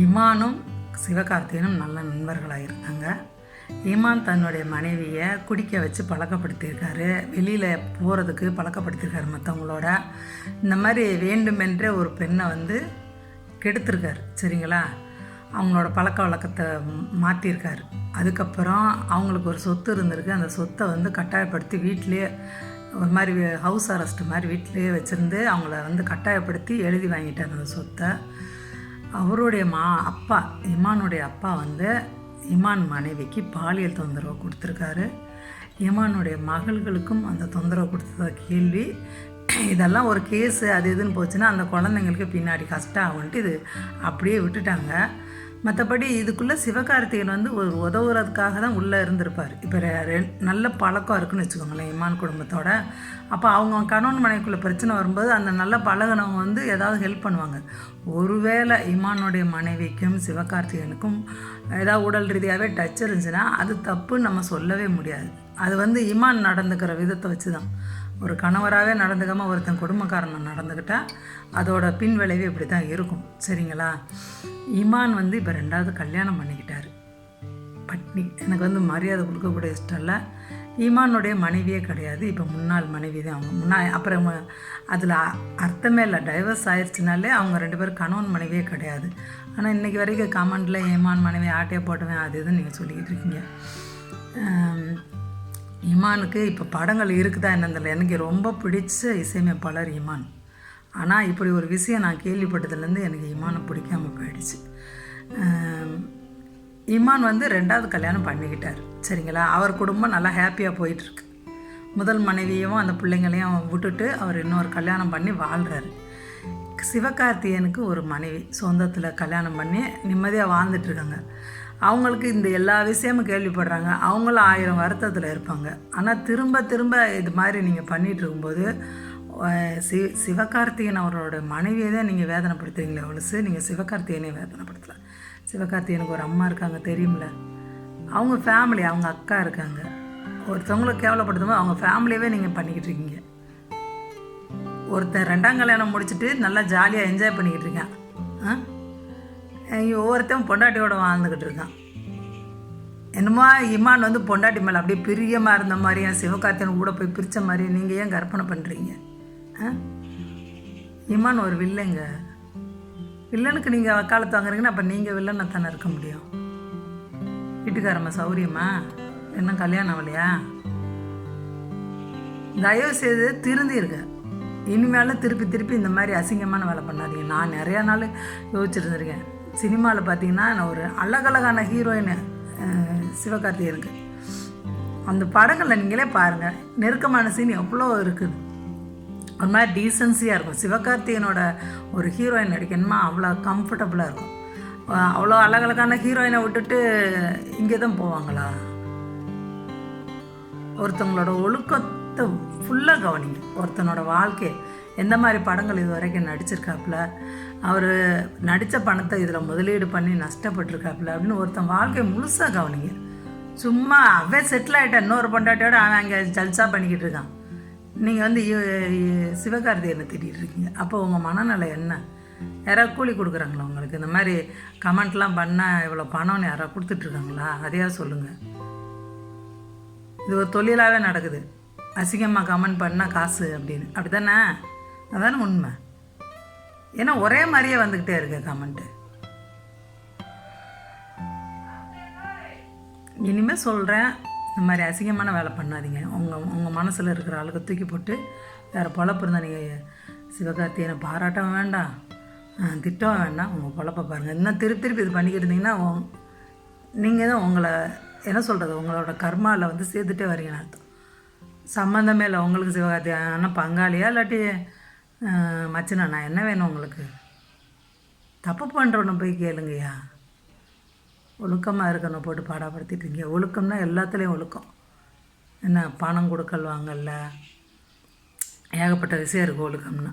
இமானும் சிவகார்த்திகனும் நல்ல நண்பர்களாக இருந்தாங்க இமான் தன்னுடைய மனைவியை குடிக்க வச்சு பழக்கப்படுத்தியிருக்காரு. வெளியில் போகிறதுக்கு பழக்கப்படுத்தியிருக்காரு மற்றவங்களோட இந்த மாதிரி வேண்டுமென்றே ஒரு பெண்ணை வந்து கெடுத்திருக்காரு. சரிங்களா? அவங்களோட பழக்க வழக்கத்தை மாற்றிருக்காரு அதுக்கப்புறம் அவங்களுக்கு ஒரு சொத்து இருந்திருக்கு. அந்த சொத்தை வந்து கட்டாயப்படுத்தி வீட்டிலே ஒரு மாதிரி ஹவுஸ் அரெஸ்ட் மாதிரி வீட்டிலே வச்சுருந்து அவங்கள வந்து கட்டாயப்படுத்தி எழுதி வாங்கிட்டார் அந்த சொத்தை. அவருடைய மா அப்பா இமானுடைய அப்பா வந்து இமான் மனைவிக்கு பாலியல் தொந்தரவு கொடுத்துருக்காரு. இமானுடைய மகள்களுக்கும் அந்த தொந்தரவு கொடுத்தத கேள்வி. இதெல்லாம் ஒரு கேஸு அது இதுன்னு போச்சுன்னா அந்த குழந்தைங்களுக்கு பின்னாடி கஷ்டம் ஆகுன்ட்டு இது அப்படியே விட்டுட்டாங்க. மற்றபடி இதுக்குள்ளே சிவகார்த்திகேயன் வந்து ஒரு உதவுறதுக்காக தான் உள்ளே இருந்திருப்பார். இப்போ நல்ல பழக்கம் இருக்குன்னு வச்சுக்கோங்களேன் இமான் குடும்பத்தோட. அப்போ அவங்க கணவன் மனைவிக்குள்ளே பிரச்சனை வரும்போது அந்த நல்ல பழகினவங்க வந்து ஏதாவது ஹெல்ப் பண்ணுவாங்க. ஒருவேளை இமானுடைய மனைவிக்கும் சிவகார்த்திகேயனுக்கும் ஏதாவது உடல் ரீதியாகவே டச் இருந்துச்சுன்னா அது தப்புன்னு நம்ம சொல்லவே முடியாது. அது வந்து இமான் நடந்துக்கிற விதத்தை வச்சு தான் ஒரு கணவராகவே நடந்துக்காமல் ஒருத்தன் குடும்பக்காரன் நடந்துக்கிட்டால் அதோட பின் விளைவு இப்படி தான் இருக்கும். சரிங்களா? இமான் வந்து இப்போ ரெண்டாவது கல்யாணம் பண்ணிக்கிட்டார். பட்னி எனக்கு வந்து மரியாதை கொடுக்கக்கூடிய இஷ்டம் இல்லை. ஈமானுடைய மனைவியே கிடையாது. இப்போ முன்னாள் மனைவி தான் அவங்க. முன்னா அப்புறம் அதில் அர்த்தமே இல்லை. டைவர்ஸ் ஆயிடுச்சுனாலே அவங்க ரெண்டு பேரும் கணவன் மனைவியே கிடையாது. ஆனால் இன்றைக்கி வரைக்கும் கமெண்டில் ஏமான் மனைவி ஆட்டையை போட்டுவேன் அது இதுன்னு நீங்கள் சொல்லிக்கிட்டு இருக்கீங்க. இமானுக்கு இப்போ படங்கள் இருக்குதா என்னன்னு தெரியல. எனக்கு ரொம்ப பிடிச்ச இசையமைப்பாளர் இமான். ஆனால் இப்படி ஒரு விஷயம் நான் கேள்விப்பட்டதுலேருந்து எனக்கு இமானை பிடிக்காமல் போயிடுச்சு. இமான் வந்து ரெண்டாவது கல்யாணம் பண்ணிக்கிட்டார். சரிங்களா? அவர் குடும்பம் நல்லா ஹாப்பியாக போயிட்டுருக்கு. முதல் மனைவியும் அந்த பிள்ளைங்களையும் விட்டுட்டு அவர் இன்னொரு கல்யாணம் பண்ணி வாழ்கிறாரு சிவகார்த்தியனுக்கு ஒரு மனைவி. சொந்தத்தில் கல்யாணம் பண்ணி நிம்மதியாக வாழ்ந்துட்டுருக்காங்க அவங்களுக்கு இந்த எல்லா விஷயமும் கேள்விப்படுறாங்க. அவங்களும் ஆயிரம் வருத்தத்தில் இருப்பாங்க. ஆனால் திரும்ப திரும்ப இது மாதிரி நீங்கள் பண்ணிகிட்டு இருக்கும்போது சி சிவகார்த்திகேயன் அவரோட மனைவியை தான் நீங்கள் வேதனைப்படுத்துறீங்களே ஒழுசு நீங்கள் சிவகார்த்திகேயனை வேதனைப்படுத்தல. சிவகார்த்திகேயனுக்கு ஒரு அம்மா இருக்காங்க தெரியுமில்ல அவங்க ஃபேமிலி அவங்க அக்கா இருக்காங்க. ஒருத்தவங்களை கேவலப்படுத்தும் அவங்க ஃபேமிலியவே நீங்கள் பண்ணிக்கிட்டு இருக்கீங்க. ஒருத்தன் ரெண்டாம் கல்யாணம் முடிச்சுட்டு நல்லா ஜாலியாக என்ஜாய் பண்ணிக்கிட்டு இருக்கான். ஆ? ஒவ்வொருத்தன் பொண்டாட்டியோட வாழ்ந்துக்கிட்டு இருக்கான். என்னமோ இமான் வந்து பொண்டாட்டி மேலே அப்படியே பிரியமாக இருந்த மாதிரியும் சிவகார்த்தியன் கூட போய் பிரித்த மாதிரியும் நீங்கள் ஏன் கற்பனை பண்ணுறீங்க இமான் ஒரு வில்லைங்க. வில்லனுக்கு நீங்கள் வக்காலத்து வாங்குறீங்கன்னா அப்போ நீங்கள் வில்லனை தானே இருக்க முடியும். வீட்டுக்காரம்மா சௌரியமா என்ன கல்யாணம் ஆகலையா? தயவு செய்து திருந்திருக்க இனிமேலும் திருப்பி திருப்பி இந்த மாதிரி அசிங்கமான வேலை பண்ணாதீங்க. நான் நிறையா நாள் யோசிச்சுருந்துருக்கேன் சினிமாவில் பார்த்தீங்கன்னா நான் ஒரு அழகழகான ஹீரோயின் சிவகார்த்திகனுக்கு அந்த படங்களில் நீங்களே பாருங்கள் நெருக்கமான சீன் எவ்வளோ இருக்குது. ஒரு மாதிரி டீசன்சியாக இருக்கும். சிவகார்த்திகனோட ஒரு ஹீரோயின் நடிக்கணுமா அவ்வளோ கம்ஃபர்டபுளாக இருக்கும். அவ்வளோ அழகழகான ஹீரோயினை விட்டுட்டு இங்கே தான் போவாங்களா? ஒருத்தவங்களோட ஒழுக்கத்தை ஃபுல்லாக கவனிங்க. ஒருத்தனோட வாழ்க்கை எந்த மாதிரி படங்கள் இது வரைக்கும் நடிச்சிருக்காப்புல? அவர் நடித்த பணத்தை இதில் முதலீடு பண்ணி நஷ்டப்பட்டிருக்காப்புல அப்படின்னு ஒருத்தன் வாழ்க்கையை முழுசாக கவனிங்க. சும்மா அவன் செட்டில் ஆகிட்டான் இன்னொரு பொண்டாட்டியோட அவன் அங்கே ஜல்சா பண்ணிக்கிட்டு இருக்கான். நீங்கள் வந்து சிவகார்த்திகேயனை திட்டிகிட்டு இருக்கீங்க. அப்போ உங்கள் மனநிலை என்ன? யாராவது கூலி கொடுக்குறாங்களா உங்களுக்கு? இந்த மாதிரி கமெண்ட்லாம் பண்ணால் இவ்வளோ பணம்னு யாராவது கொடுத்துட்ருக்காங்களா அதையா சொல்லுங்கள் இது ஒரு தொழிலாகவே நடக்குது. அசிங்கமாக கமெண்ட் பண்ணால் காசு அப்படின்னு. அப்படி தானே அதானே உண்மை? ஏன்னா ஒரே மாதிரியே வந்துக்கிட்டே இருக்கு கமெண்ட்டு இனிமேல் சொல்கிறேன் இந்த மாதிரி அசிங்கமான வேலை பண்ணாதீங்க. உங்கள் உங்கள் மனசில் இருக்கிற ஆளுக்கு தூக்கி போட்டு வேறு பொழப்பு இருந்தால் நீங்கள் சிவகார்த்தியனை பாராட்டவும் வேண்டாம். திட்டவும் வேண்டாம். உங்கள் பொழப்பை பாருங்கள் இன்னும் திருப்பி திருப்பி இது பண்ணிக்கிட்டு இருந்தீங்கன்னா நீங்கள் தான் உங்களை என்ன சொல்கிறது உங்களோட கர்மாவில் வந்து சேர்த்துட்டே வரீங்கன்னு அர்த்தம். சம்மந்தமே இல்லை. உங்களுக்கு சிவகார்த்தி ஆனால் பங்காளியா இல்லாட்டி மச்சனா என்ன வேணும் உங்களுக்கு? தப்பு பண்ணுறவனை போய் கேளுங்கய்யா. ஒழுக்கமாக இருக்கணும் போட்டு பாடப்படுத்திட்டீங்க ஒழுக்கம்னா எல்லாத்துலேயும் ஒழுக்கம். என்ன பணம் கொடுக்கல் வாங்கல்ல? ஏகப்பட்ட விஷயம் இருக்குது ஒழுக்கம்னா.